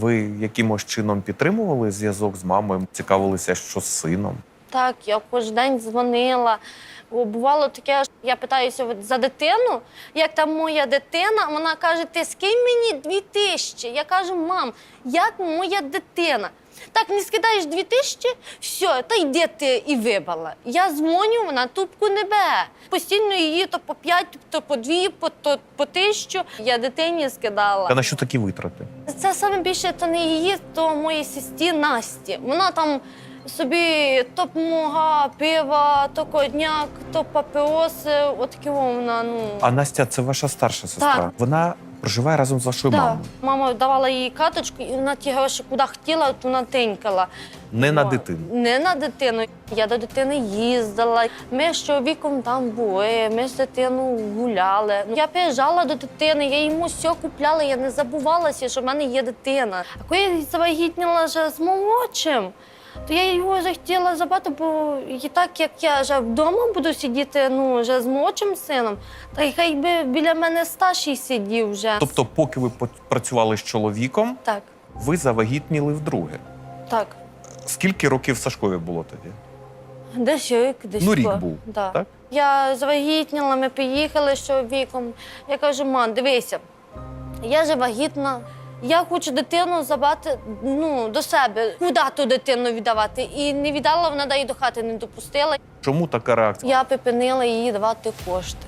Ви якимось чином підтримували зв'язок з мамою? Цікавилися, що з сином? Так, я кожен день дзвонила. О, Бувало таке, що я питаюся за дитину, як там моя дитина, вона каже: ти скинь мені дві тисячі. Я кажу, мам, як моя дитина? Так, не скидаєш дві тисячі, все, та йди ти і вибала. Я дзвоню, вона тупку не бере. Постійно її то по п'ять, то по дві, по, то, по тисячу. Я дитині скидала. Та на що такі витрати? Це саме більше то не її, то моїй сесті Насті. Вона там собі то мога, пива, то кодняк, то папіоси. Отакі вона. Ну А Настя це ваша старша сестра. Так. Вона проживає разом з вашою Да. мамою. Мама давала їй каточку, і вона ті гроші куди хотіла, то вона тинькала. Не на О, дитину. Не на дитину. Я до дитини їздила. Ми з чоловіком там були, ми з дитиною гуляли. Ну, Я приїжджала до дитини, я йому все купляла, я не забувалася, що в мене є дитина. А коли я завагітніла вже з молодшим, то я його вже хотіла забрати, бо і так як я вже вдома буду сидіти ну, вже з молодшим сином, та й хай би біля мене старший сидів вже. Тобто, поки ви працювали з чоловіком, Так, ви завагітніли вдруге. так. Скільки років Сашкові було тоді? Десь рік, десь Ну, рік був, Да. так? Я завагітніла, ми поїхали з чоловіком. Я кажу, мам, дивися, я же вагітна. Я хочу дитину забрати ну, до себе. Куди ту дитину віддавати? І не віддала, вона її до хати не допустила. Чому така реакція? Я припинила їй давати кошти.